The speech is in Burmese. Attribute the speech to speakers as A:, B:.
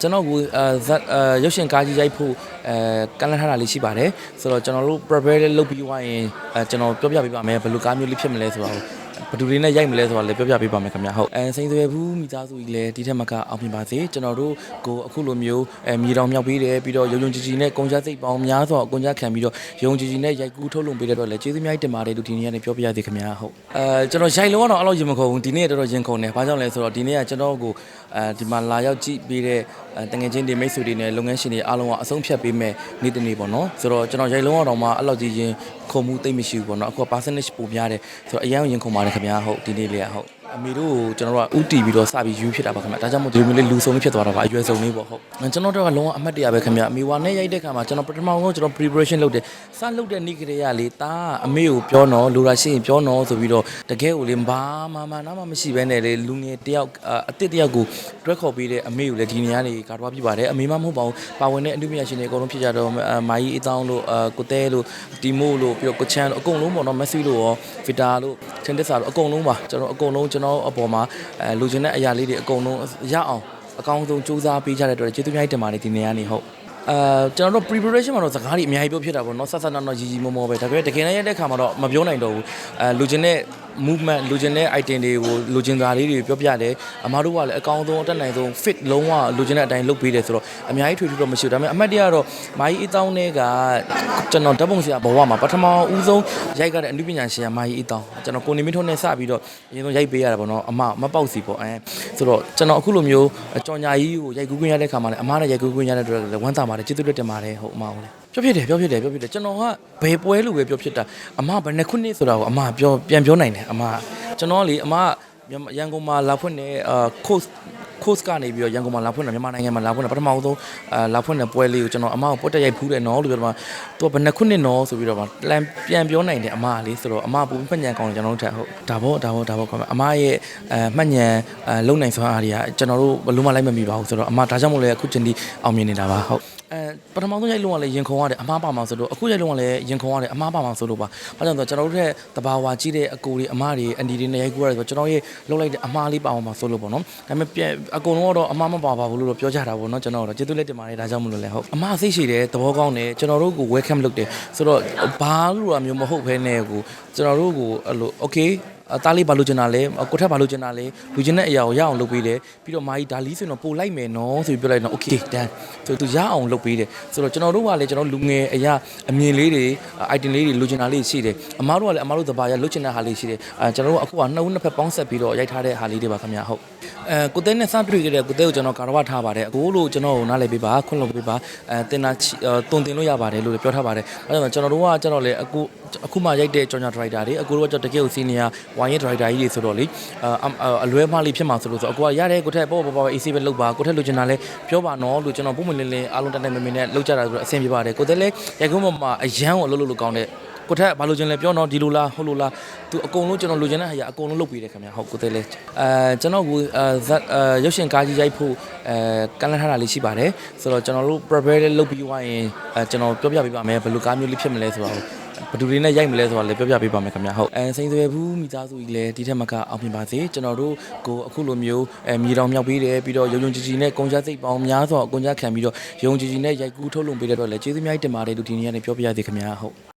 A: ကျွန်တော်ကအဲဇက်အဲရုပ်ရှင်ကားကြီးရိုက်ဖို့အဲကန့်လန့်ထားတာလေးရှိပါတယ်ဆိုတော့ကျွန်တော်တို့ prepare လေးလုပ်ပြီးွားရင်အဲကျွန်တော်ပြောပြပေးပါမယ်ဘယ်လိုကားမျိုးလေးဖြစ်မလဲဆိုတော့ ဘယ်သူတွေနဲ့ရိုက်မလဲဆိုတာလည်းပြောပြပေးပါမယ်ခင်ဗျာဟုတ်အဲစိန်သွဲဘူးမိသားစုကြီးလည်းဒီထက်မကအောင်မြင်ပါစေကျွန်တော်တို့ကိုအခုလိုမျိုးအဲမြေတောင်မြောက်ပေးတယ်ပြီးတော့ရုံရုံကြည်ကြည်နဲ့ကုန်ကြစိတ်ပေါင်းများစွာအကုန်ကြခံပြီးတော့ရုံကြည်ကြည်နဲ့ရိုက်ကူးထုတ်လုပ်ပေးတဲ့တော့လည်းကျေးဇူးများတင်ပါတယ်လို့ဒီနေ့ကနေပြောပြရသေးခင်ဗျာဟုတ်အဲကျွန်တော်ရိုက်လုံးကတော့အဲ့လိုရင်မခုံဘူးဒီနေ့ကတော်တော်ရင်ခုန်တယ်ဘာကြောင့်လဲဆိုတော့ဒီနေ့ကကျွန်တော်ကိုအဲဒီမှာလာရောက်ကြည့်ပေးတဲ့အဲ တငယ်ချင်းတွေမိတ်ဆွေတွေနဲ့လုပ်ငန်းရှင်တွေအားလုံးကအဆုံးဖြတ်ပေးမဲ့နေ့တစ်နေ့ပေါ့နော်ဆိုတော့ကျွန်တော်ရိုက်လုံးကတော့မှအဲ့လိုကြီးရင်ခုံမှုသိမ့်မရှိဘူးပေါ့နော်အခုက percentage ပိုများတယ်ဆိုတော့အရင်ရင်ခုန်ပါတယ်ခင်ဗျာဟုတ်ဒီနေ့လေးကဟုတ် အမေတို့ကိုကျွန်တော်တို့ကဥတီပြီးတော့စပြီးယူဖြစ်တာပါခင်ဗျာဒါကြောင့်မို့ဒီလိုမျိုးလေးလူဆုံးလေးဖြစ်သွားတာပါအရွယ်ဆုံးလေးပေါ့ဟုတ်ကျွန်တော်တို့ကလုံးဝအမှတ်တရပဲခင်ဗျာအမေဝါနဲ့ရိုက်တဲ့ခါမှာကျွန်တော်ပထမဆုံးကျွန်တော် preparation လုပ်တယ်စလုပ်တဲ့နေ့ကလေးကလေတာအမေကိုပြောတော့လိုရာရှိရင်ပြောတော့ဆိုပြီးတော့တကယ်ကိုလေဘာမှမနာမှမရှိဘဲနဲ့လေလူငယ်တယောက်အစ်စ်တယောက်ကိုတွဲခေါ်ပေးတဲ့အမေကိုလည်းဒီနေရာနေကာတွားပြပါတယ်အမေမမဟုတ်ပါဘူးပါဝင်တဲ့အမှုပညာရှင်တွေအကုန်လုံးဖြစ်ကြတော့မာကြီးအတောင်းလို့ကိုတဲလို့တီမိုလို့ပြီးတော့ကိုချန်လို့အကုန်လုံးပေါ့နော်မက်ဆီလို့ရောဗီတာလို့ချန်တစ်ဆာလို့အကုန်လုံးပါကျွန်တော်အကုန်လုံးကျွန်တော်အပေါ်မှာအဲလူချင်တဲ့အရာလေးတွေအကုန်လုံးရအောင်အကောင်းဆုံးစူးစမ်းပေးကြတဲ့အတွက်ကျေးဇူးများတင်ပါတယ်ဒီနေရာနေဟုတ်အဲကျွန်တော်တို့ preparation မှာတော့စကားတွေအများကြီးပြောဖြစ်တာပေါ့နော်ဆက်ဆက်နောက်နောက်ရီရီမောမောပဲဒါပေမဲ့တကယ်တမ်းရတဲ့ခါမှာတော့မပြောနိုင်တော့ဘူးအဲလူချင်တဲ့ movement လူချင်တဲ့ item တွေကိုလူချင်တာလေးတွေပြောပြတယ်အမားတို့ကလည်းအကောင်းဆုံးအတက်နိုင်ဆုံး fit လုံးဝလူချင်တဲ့အတိုင်းလုပ်ပေးတယ်ဆိုတော့အများကြီးထွေထွေတော့မရှိဘူးဒါပေမဲ့အမှတ်တရတော့မာကြီးအတောင်းနဲ့ကကျွန်တော်ဓာတ်ပုံဆရာဘဝမှာပထမဦးဆုံးရိုက်ခဲ့တဲ့အနုပညာရှင်ကမာကြီးအတောင်းကျွန်တော်ကိုနေမင်းထွန်းနဲ့စပြီးတော့အရင်ဆုံးရိုက်ပေးရတာပေါ့နော်အမမပေါက်စီပေါ့အဲဆိုတော့ကျွန်တော်အခုလိုမျိုးကြော်ညာကြီးကိုရိုက်ကူးခွင့်ရတဲ့ခါမှာလည်းအမနဲ့ရိုက်ကူးခွင့်ရတဲ့အတွက်လည်းဝမ်းသာပါတယ်ကျေးဇူးတင်ပါတယ်ဟုတ်အမဟုတ်လေ ပြောဖြစ်တယ်ပြောဖြစ်တယ်ပြောဖြစ်တယ်ကျွန်တော်ကဘယ်ပွဲလို့ပဲပြောဖြစ်တာအမဘယ်နှစ်ခုနှစ်ဆိုတာကိုအမပြောပြန်ပြောနိုင်တယ်အမကျွန်တော်လေအမရန်ကုန်မှာလာဖွင့်နေအာ course course ကနေပြီးတော့ရန်ကုန်မှာလာဖွင့်တယ်မြန်မာနိုင်ငံမှာလာဖွင့်တယ်ပထမဆုံးအာလာဖွင့်တဲ့ပွဲလေးကိုကျွန်တော်အမကိုပွတ်တက်ရိုက်ဖူးတယ်နော်လို့ပြောတော့သူကဘယ်နှစ်ခုနှစ်နော်ဆိုပြီးတော့ပြန်ပြန်ပြောနိုင်တယ်အမလေးဆိုတော့အမပူမှတ်ညံကောင်းတယ်ကျွန်တော်တို့ထက်ဟုတ်ဒါပေါ့ဒါပေါ့ဒါပေါ့ခေါ်မယ်အမရဲ့အဲမှတ်ညံအဲလုံနိုင်စွမ်းအားတွေကကျွန်တော်တို့ဘယ်လို့မှလိုက်မမီပါဘူးဆိုတော့အမဒါကြောင့်မို့လဲအခုချိန်ဒီအောင်မြင်နေတာပါဟုတ်အဲ ပထမဆုံးရိုက်လုံးကလည်းရင်ခုံရတယ်အမားပါမှာဆိုလို့အခုရိုက်လုံးကလည်းရင်ခုံရတယ်အမားပါမှာဆိုလို့ပါဘာကြောင့်လဲဆိုတော့ကျွန်တော်တို့ရဲ့တဘာဝကြီးတဲ့အကိုတွေအမားတွေအန်ဒီတွေနဲ့ရိုက်ကူရတယ်ဆိုတော့ကျွန်တော်ရဲ့လုံးလိုက်တဲ့အမားလေးပါအောင်မှာဆိုလို့ပေါ့နော်ဒါပေမဲ့ပြန်အကုန်လုံးကတော့အမားမပါပါဘူးလို့တော့ပြောကြတာပေါ့နော်ကျွန်တော်တို့ကျေးဇူးလက်တင်ပါတယ်ဒါကြောင့်မလို့လဲဟုတ်အမားစိတ်ရှိတယ်သဘောကောင်းတယ်ကျွန်တော်တို့ကို welcome လုပ်တယ်ဆိုတော့ဘာလို့ရမျိုးမဟုတ်ဘဲနဲ့ကိုကျွန်တော်တို့ကိုအဲ့လို okay အ သားလေးဘာလို့ကျင်တာလဲကိုထက်ဘာလို့ကျင်တာလဲလူကျင်တဲ့အရာကိုရအောင်လုပ်ပေးတယ်ပြီးတော့မာကြီးဒါလီဆိုရင်တော့ပို့လိုက်မယ်နော်ဆိုပြီးပြောလိုက်တော့ okay done ဆိုသူရအောင်လုပ်ပေးတယ်ဆိုတော့ကျွန်တော်တို့ကလည်းကျွန်တော်လူငယ်အရာအမြင်လေးတွေ item လေးတွေလူကျင်တာလေးရှိတယ်အမားတို့ကလည်းအမားတို့တဘာရလုတ်ကျင်တဲ့ဟာလေးရှိတယ်အဲကျွန်တော်တို့အခုကနှစ်ဦးနှစ်ဖက်ပေါင်းဆက်ပြီးတော့ရိုက်ထားတဲ့ဟာလေးတွေပါခင်ဗျာဟုတ်အဲကိုတဲနဲ့စတွေ့ခဲ့တဲ့ကိုတဲကိုကျွန်တော်ကာရဝထားပါတယ်အခုလို့ကျွန်တော်ကိုနားလည်ပေးပါခွင့်လုပ်ပေးပါအဲတင်တာတုံတင်လို့ရပါတယ်လို့ပြောထားပါတယ်အဲဒါကျွန်တော်တို့ကကျွန်တော်လည်းအခုအခုမှရိုက်တဲ့ကြောင်ညာဒရိုက်တာတွေအခုတို့ကတကယ်ကိုစီနီယာဝိုင်းရဲ့ဒရိုက်တာကြီးတွေဆိုတော့လေအလွဲမှားလေးဖြစ်မှာဆိုလို့ဆိုအကူကရတယ်ကိုထက်ပေါ့ပေါ့ပေါ့ AC ပဲလုပ်ပါကိုထက်လိုချင်တာလဲပြောပါနော်လို့ကျွန်တော်ပုံမှန်လင်းလင်းအားလုံးတက်တက်မမင်းနဲ့လုပ်ကြတာဆိုတော့အဆင်ပြေပါတယ်ကိုတဲလဲရိုက်ကုန်းပေါ်မှာအရန်ကိုလှုပ်လှုပ်လို့ကောင်းတဲ့ကိုထက်ဘာလို့ချင်လဲပြောတော့ဒီလိုလားဟုတ်လို့လားသူအကုန်လုံးကျွန်တော်လိုချင်တဲ့ဟာရအကုန်လုံးလုပ်ပေးတယ်ခင်ဗျာဟုတ်ကိုတဲလဲအဲကျွန်တော်ကအဲဇက်အဲရုပ်ရှင်ကားကြီးရိုက်ဖို့အဲကန့်လန့်ထားတာလေးရှိပါတယ်ဆိုတော့ကျွန်တော်တို့ prepare လေးလုပ်ပြီးွားရင်အဲကျွန်တော်ပြောပြပေးပါမယ်ဘယ်လိုကားမျိုးလေးဖြစ်မလဲဆိုတော့ ဘယ်သူတွေနဲ့ရိုက်မလဲဆိုတာလည်းပြောပြပေးပါမယ်ခင်ဗျာဟုတ်အဲစိန်သွဲဘူးမိသားစုကြီးလည်းဒီထက်မကအောင်မြင်ပါစေကျွန်တော်တို့ကိုအခုလိုမျိုးအဲမြေတောင်မြောက်ပေးတယ်ပြီးတော့ရုံရုံကြည်ကြည်နဲ့ကုန်ကြစိတ်ပေါင်းများစွာအကုန်ကြခံပြီးတော့ရုံကြည်ကြည်နဲ့ရိုက်ကူးထုတ်လုပ်ပေးတဲ့အတွက်လည်းကျေးဇူးများတင်ပါတယ်လို့ဒီနေ့ကနေပြောပြရသေးခင်ဗျာဟုတ်